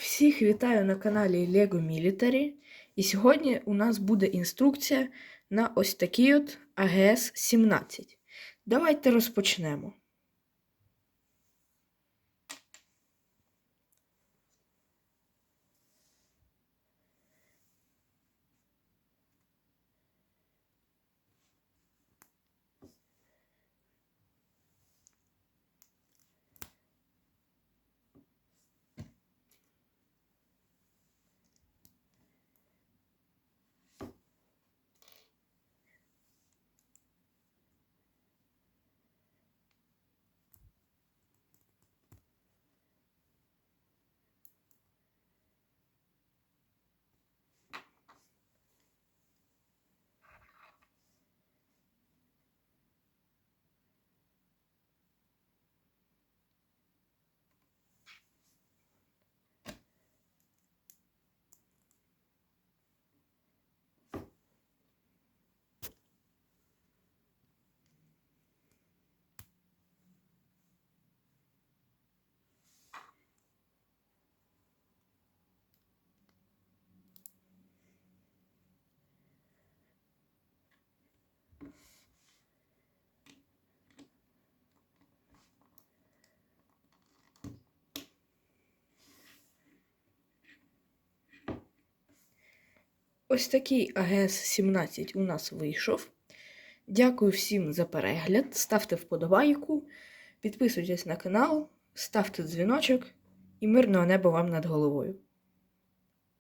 Всіх вітаю на каналі Lego Military. І сьогодні у нас буде інструкція на ось такий от АГС 17. Давайте розпочнемо. Ось такий АГС 17 у нас вийшов. Дякую всім за перегляд. Ставте вподобайку, підписуйтесь на канал, ставте дзвіночок і мирного неба вам над головою.